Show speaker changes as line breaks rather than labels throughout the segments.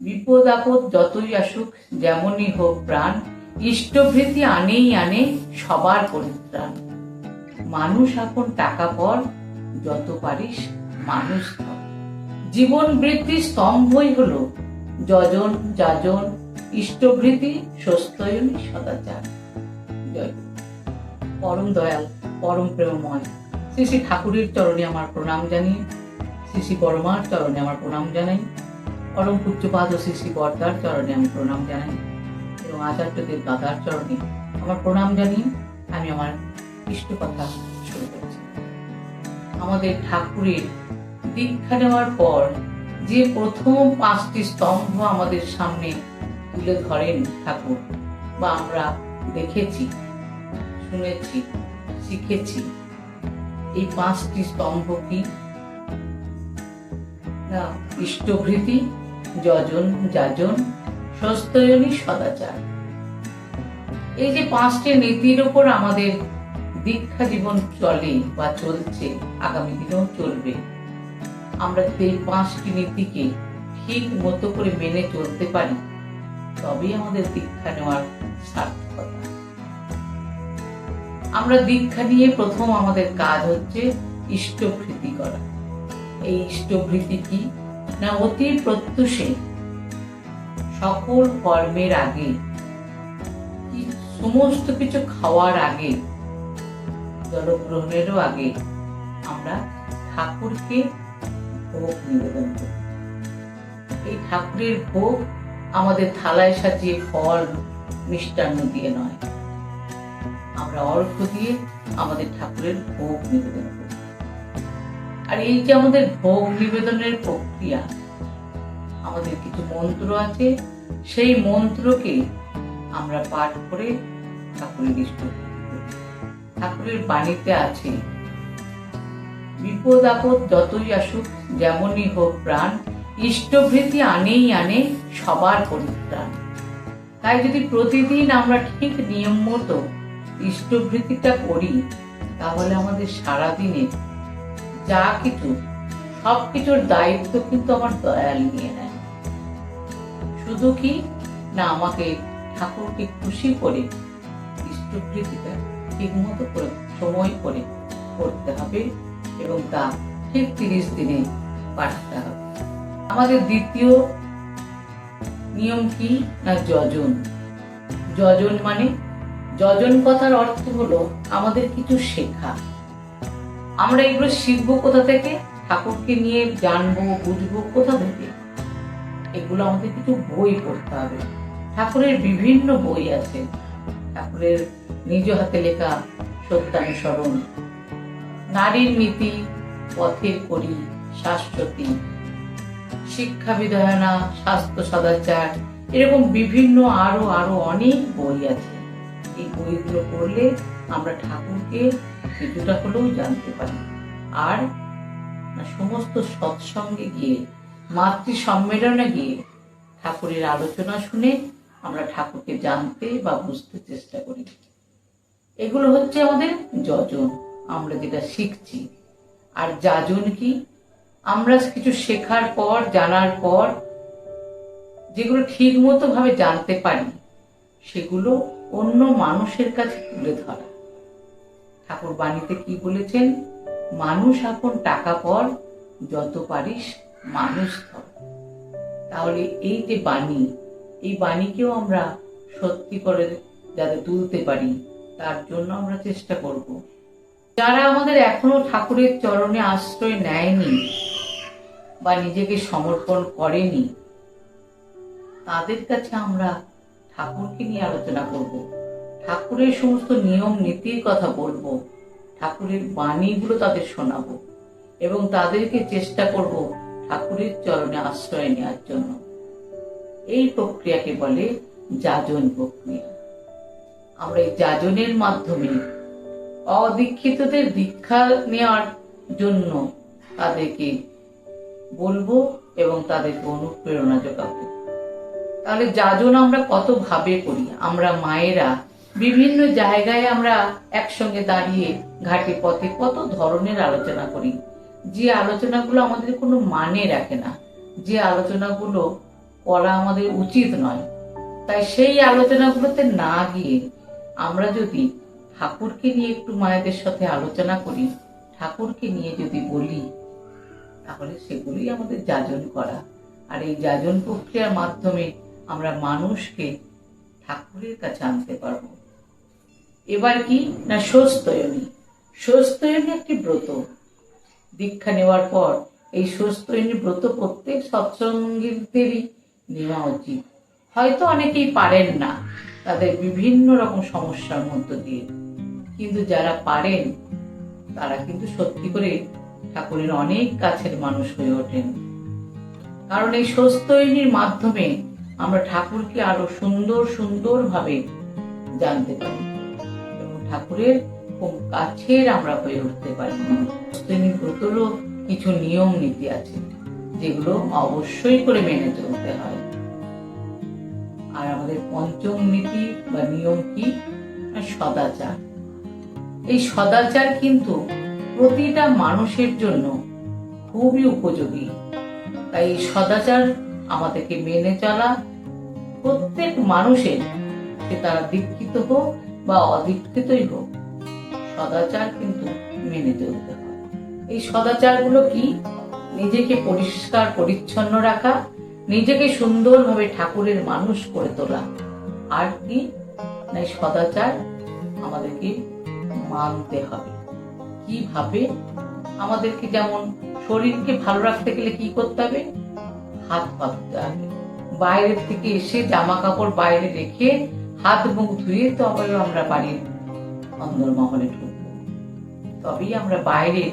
বিপদ আপদ যতই আসুক, যেমনই হোক প্রাণ, ইষ্টভৃতি আনেই আনে সবার পরিত্রাণ। মানুষ আপন টাকা পর, যত পারিস মানুষ। জীবন বৃদ্ধি স্তম্ভই হলো যজন যাজন, ইষ্টভৃতি স্বস্তয়নী সদাচার। পরম দয়াল, পরম প্রেমময়। শ্রী শ্রী ঠাকুরের চরণে আমার প্রণাম জানিয়ে, শ্রী শ্রী বর্মার চরণে আমার প্রণাম জানাই। পরম পূজ্যপাদ শ্রী শ্রী বর্দার চরণে আমি প্রণাম জানাই এবং আচার্যদেব দাদার চরণে আমার প্রণাম জানিয়ে আমি আমার ইষ্ট কথা শুরু করছি। আমাদের ঠাকুরের দীক্ষা নেওয়ার পর যে প্রথম পাঁচটি স্তম্ভ আমাদের সামনে তুলে ধরেন ঠাকুর, বা আমরা দেখেছি, শুনেছি, শিখেছি, এই পাঁচটি স্তম্ভ কি? না, ইষ্টভৃতি যজন যাজন, সস্তয়নী সদাচার। এই যে পাঁচটি নীতির উপর আমাদের দীক্ষা জীবন চলে বা চলছে, আগামী দিনেও চলবে, আমরা যদি এই পাঁচটি নীতিকে ঠিক মতো করে মেনে চলতে পারি, তবেই আমাদের দীক্ষা নেওয়ার সার্থকতা। আমরা দীক্ষা নিয়ে প্রথম আমাদের কাজ হচ্ছে ইষ্টভৃতি করা। এই ইষ্টভৃতি কি? না অতি প্রত্যুষে, সকল কর্মের আগে সমস্ত কিছু খাওয়ার আগে, জলগ্রহণেরও আগে আমরা ঠাকুরকে ভোগ নিবেদন করি। এই ঠাকুরের ভোগ আমাদের থালায় সাজিয়ে ফল, মিষ্টান্ন দিয়ে নয়। আমরা অর্ঘ দিয়ে আমাদের ঠাকুরের ভোগ নিবেদন করি। আর এই যে আমাদের ভোগ নিবেদনের প্রক্রিয়া, আমাদের কিছু মন্ত্র আছে, সেই মন্ত্রকে আমরা পাঠ করে ঠাকুরের ইষ্ট ঠাকুরের বাণীতে আছে, বিপদ আপদ যতই আসুক, যেমনই হোক প্রাণ, ইষ্টভৃতি আনেই আনে সবার পরিত্রাণ। তাই যদি প্রতিদিন আমরা ঠিক নিয়ম মতো ইষ্টভৃতিটা করি, তাহলে আমাদের সারাদিনে যা কিছু, সব কিছুর দায়িত্ব কিন্তু আমার দয়াল নিয়ে নেয়। শুধু কি? না, আমাকে ঠাকুরকে খুশি করে ইষ্টভৃতিটা ঠিক মতো করে, সময় করে করতে হবে এবং তা ঠিক তিরিশ দিনে পাঠাতে হবে। আমাদের দ্বিতীয় নিয়ম কি? না, যজন। যজন মানে যজন কথার অর্থ হলো আমাদের কিছু শেখা। আমরা এগুলো শিখব কোথা থেকে? ঠাকুরকে নিয়ে জানব, বুঝব কোথা থেকে? এগুলো আমাদের কিছু বই পড়তে হবে। ঠাকুরের বিভিন্ন বই আছে। ঠাকুরের নিজ হাতে লেখা সত্যানুসরণ নারীর নীতি পথের করি শাশ্বতী। শিক্ষা বিধায়না, স্বাস্থ্য সদাচার, এরকম বিভিন্ন আরও আরও অনেক বই আছে। এই বইগুলো পড়লে আমরা ঠাকুরকে কিছুটা হলেও জানতে পারি। আর সমস্ত সৎসঙ্গে গিয়ে মাতৃ সম্মেলনে গিয়ে ঠাকুরের আলোচনা শুনে আমরা ঠাকুরকে জানতে বা বুঝতে চেষ্টা করি। এগুলো হচ্ছে আমাদের যজন। আমরা যেটা শিখছি। আর যাজন কি? আমরা কিছু শেখার পর, জানার পর, যেগুলো ঠিক মতো ভাবে জানতে পারি, সেগুলো অন্য মানুষের কাছে তুলে ধরা। ঠাকুর বাণীতে কি বলেছেন? মানুষ আপন টাকা পর, যত পারিস মানুষ ধর। তাহলে এই যে বাণী, এই বাণীকেও আমরা সত্যি করে যাতে তুলতে পারি, তার জন্য আমরা চেষ্টা করব। যারা আমাদের এখনও ঠাকুরের চরণে আশ্রয় নেয়নি বা নিজেকে সমর্পণ করেনি, তাদের কাছে আমরা ঠাকুরকে নিয়ে আলোচনা করব। ঠাকুরের সমস্ত নিয়ম, নীতির কথা বলব। ঠাকুরের বাণীগুলো তাদের শোনাবো এবং তাদেরকে চেষ্টা করব ঠাকুরের চরণে আশ্রয় নেওয়ার জন্য। এই প্রক্রিয়াকে বলে যাজন প্রক্রিয়া। আমরা এই যাজনের মাধ্যমে অদীক্ষিতদের দীক্ষা নেওয়ার জন্য তাদেরকে বলব এবং তাদেরকে অনুপ্রেরণা যোগাবো। তাহলে যাজন আমরা কত ভাবে করি? আমরা মায়েরা বিভিন্ন জায়গায় আমরা একসঙ্গে দাঁড়িয়ে ঘাটে পথে কত ধরনের আলোচনা করি। যে আলোচনাগুলো আমাদের কোনো মানে রাখে না, যে আলোচনাগুলো করা আমাদের উচিত নয়, তাই সেই আলোচনাগুলোতে না গিয়ে আমরা যদি ঠাকুরকে নিয়ে একটু মায়েদের সাথে আলোচনা করি, ঠাকুরকে নিয়ে যদি বলি, তাহলে সেগুলোই আমাদের যাজন করা। আর এই যাজন প্রক্রিয়ার মাধ্যমে আমরা মানুষকে ঠাকুরের কাছে আনতে পারব। এবার কি? না স্বস্তয়নী স্বস্তয়নী একটি ব্রত। দীক্ষা নেওয়ার পর এই স্বস্তয়নী ব্রত প্রত্যেক সৎসঙ্গীদেরই নেওয়া উচিত। হয়তো অনেকেই পারেন না তাদের বিভিন্ন রকম সমস্যার মধ্য দিয়ে। কিন্তু যারা পারেন, তারা কিন্তু সত্যি করে ঠাকুরের অনেক কাছের মানুষ হয়ে ওঠেন। কারণ এই স্বস্তয়নীর মাধ্যমে আমরা ঠাকুরকে আরও সুন্দর, সুন্দরভাবে জানতে পারি। ঠাকুরের খুব কাছের আমরা হয়ে উঠতে পারি। স্বস্তয়নী কিছু নিয়ম, নীতি আছে, যেগুলো অবশ্যই করে মেনে চলতে হয়। আর আমাদের পঞ্চম নীতি বা নিয়ম কি? সদাচার। এই সদাচার কিন্তু প্রতিটা মানুষের জন্য খুবই উপযোগী। তাই এই সদাচার আমাদেরকে মেনে চলা প্রত্যেক মানুষের তারা দীক্ষিত হোক বা অদীক্ষিতই হোক, সদাচার কিন্তু মেনে চলতে হয়। এই সদাচারগুলো কি? নিজেকে পরিষ্কার, পরিচ্ছন্ন রাখা, নিজেকে সুন্দরভাবে ঠাকুরের মানুষ করে তোলা। আর কি? না সদাচার আমাদেরকে মানতে হবে। কীভাবে? আমাদেরকে যেমন শরীরকে ভালো রাখতে গেলে কি করতে হবে? হাত পাততে হবে। বাইরের থেকে এসে জামা কাপড় বাইরে রেখে হাত মুখ ধুয়ে তো আবার আমরা বাড়ির অন্দরমহলে ঢুকবো। তবেই আমরা বাইরে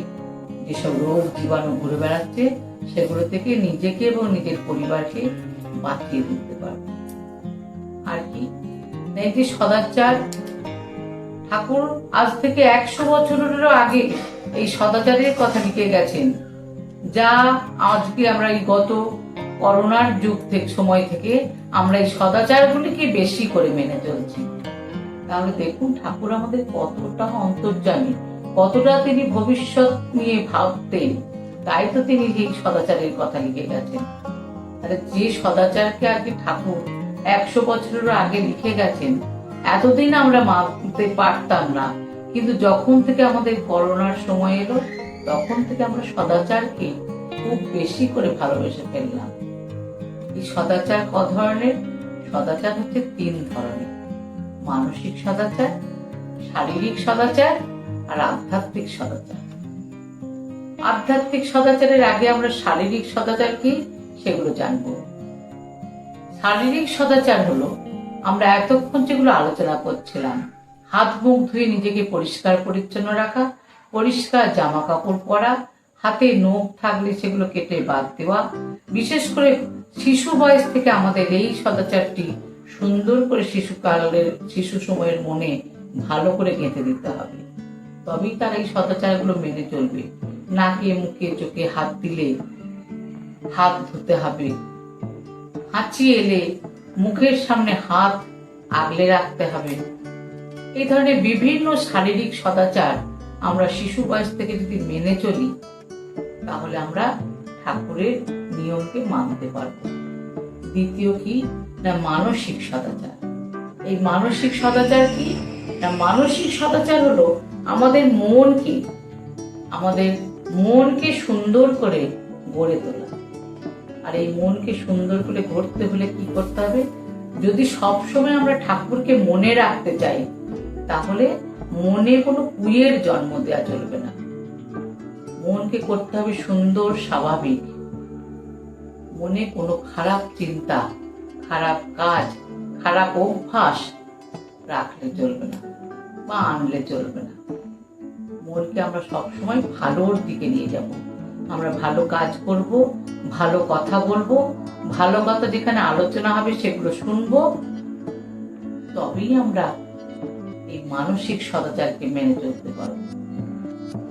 যেসব রোগ, জীবাণু ঘুরে বেড়াচ্ছে, সেগুলো থেকে নিজেকে এবং নিজের পরিবারকে বাঁচিয়ে দিতে পারব। আর কি? যে সদাচার, ঠাকুর আজ থেকে একশো বছরেরও আগে এই সদাচারের কথা লিখে গেছেন, যা আজকে আমরা এই গত করোনার যুগ থেকে সময় থেকে আমরা এই সদাচারগুলিকে বেশি করে মেনে চলছি। তাহলে দেখুন, ঠাকুর আমাদের কতটা অন্তর্জামী, কতটা তিনি ভবিষ্যৎ নিয়ে ভাবতেন, তাই তো তিনি এই সদাচারের কথা লিখে গেছেন। যে সদাচারকে আজকে ঠাকুর একশো বছরেরও আগে লিখে গেছেন, এতদিন আমরা মানতে পারতাম না। কিন্তু যখন থেকে আমাদের করোনার সময় এলো, তখন থেকে আমরা সদাচারকে খুব বেশি করে ভালোবেসে ফেললাম। এই সদাচার ক ধরনের? সদাচার হচ্ছে তিন ধরনের। মানসিক সদাচার, শারীরিক সদাচার আর আধ্যাত্মিক সদাচার। আধ্যাত্মিক সদাচারের আগে আমরা শারীরিক সদাচার কি? সেগুলো জানব। শারীরিক সদাচার হলো, আমরা এতক্ষণ যেগুলো আলোচনা করছিলাম, হাত মুখ ধুয়ে নিজেকে পরিষ্কার পরিচ্ছন্ন রাখা, পরিষ্কার জামা কাপড় পরা, হাতে নখ থাকলে সেগুলো কেটে বাদ দেওয়া, বিশেষ করে শিশু বয়স থেকে আমাদের এই সদাচারটি সুন্দর করে শিশুকালের, শিশু সময়ের মনে ভালো করে গেঁথে দিতে হবে। তবেই তারা এই সদাচারগুলো মেনে চলবে। নাকে, মুখে, চোখে হাত দিলে হাত ধুতে হবে। হাঁচি এলে মুখের সামনে হাত আগলে রাখতে হবে। এই ধরনের বিভিন্ন শারীরিক সদাচার আমরা শিশু বয়স থেকে যদি মেনে চলি, তাহলে আমরা ঠাকুরের নিয়মকে মানতে পারব। দ্বিতীয় কি? না মানসিক সদাচার। এই মানসিক সদাচার কি? না মানসিক সদাচার হলো আমাদের মনকে আমাদের মনকে সুন্দর করে গড়ে তোলা। আর এই মনকে সুন্দর করে গড়তে হলে কি করতে হবে? যদি সবসময় আমরা ঠাকুরকে মনে রাখতে চাই, তাহলে মনে কোনো কুয়ের জন্ম দেওয়া চলবে না। মনকে করতে হবে সুন্দর, স্বাভাবিক। মনে কোনো খারাপ চিন্তা, খারাপ কাজ, খারাপ অভ্যাস রাখলে চলবে না বা আনলে চলবে না। মনকে আমরা সবসময় ভালোর দিকে নিয়ে যাব। আমরা ভালো কাজ করব, ভালো কথা বলব, ভালো কথা যেখানে আলোচনা হবে সেগুলো শুনব। তবেই আমরা এই মানসিক সদাচারকে মেনে চলতে পারব।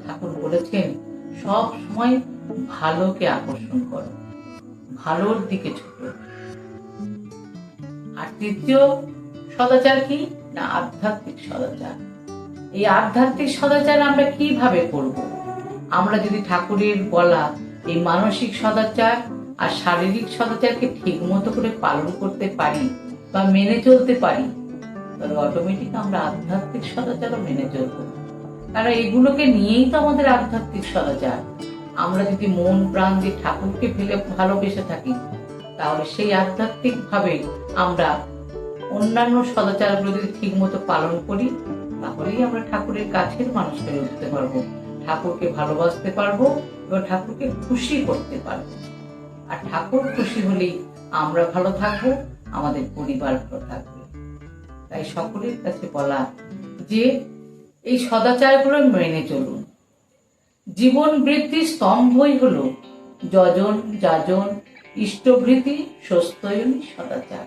ঠাকুর বলেছেন সব সময় ভালোকে আকর্ষণ করো। ভালোর দিকে ছোট আর তৃতীয় সদাচার কি? না, আধ্যাত্মিক সদাচার। এই আধ্যাত্মিক সদাচার আমরা কীভাবে করব? আমরা যদি ঠাকুরের বলা এই মানসিক সদাচার আর শারীরিক সদাচারকে ঠিক মতো করে পালন করতে পারি বা মেনে চলতে পারি, তাহলে অটোমেটিক আমরা আধ্যাত্মিক সদাচারও মেনে চলবো। কারণ এগুলোকে নিয়েই তো আমাদের আধ্যাত্মিক সদাচার আমরা যদি মন, প্রাণ দিয়ে ঠাকুরকে ফেলে ভালোবেসে থাকি, তাহলে সেই আধ্যাত্মিক ভাবে আমরা অন্যান্য সদাচারগুলো যদি ঠিক মতো পালন করি, তাহলেই আমরা ঠাকুরের কাছের মানুষ হয়ে উঠতে পারব, ঠাকুরকে ভালোবাসতে পারব এবং ঠাকুরকে খুশি করতে পারব। আর ঠাকুর খুশি হলেই আমরা ভালো থাকব, আমাদের পরিবার ভালো থাকবে। তাই সকলের কাছে বলা যে এই সদাচারগুলো মেনে চলুন। জীবন বৃদ্ধির স্তম্ভই হল যজন, যাজন ইষ্টভৃতি স্বস্ত্যয়নী, সদাচার।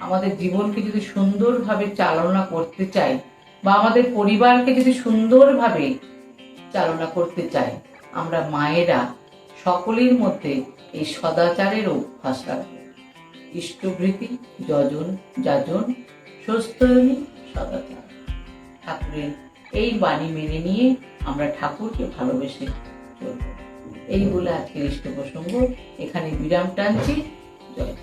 আমাদের জীবনকে যদি সুন্দরভাবে চালনা করতে চাই বা আমাদের পরিবারকে যদি সুন্দরভাবে চালনা করতে চাই, আমরা মায়েরা সকলের মধ্যে এই সদাচারের অভ্যাস রাখব। ইষ্টভৃতি যজন, যাজন, স্বস্ত্যয়নী, সদাচার। ঠাকুরের এই বাণী মেনে নিয়ে আমরা ঠাকুরকে ভালোবেসে চলব। এই বলে আজকের ইষ্ট প্রসঙ্গ। এখানে বিরাম টানছি। জয়।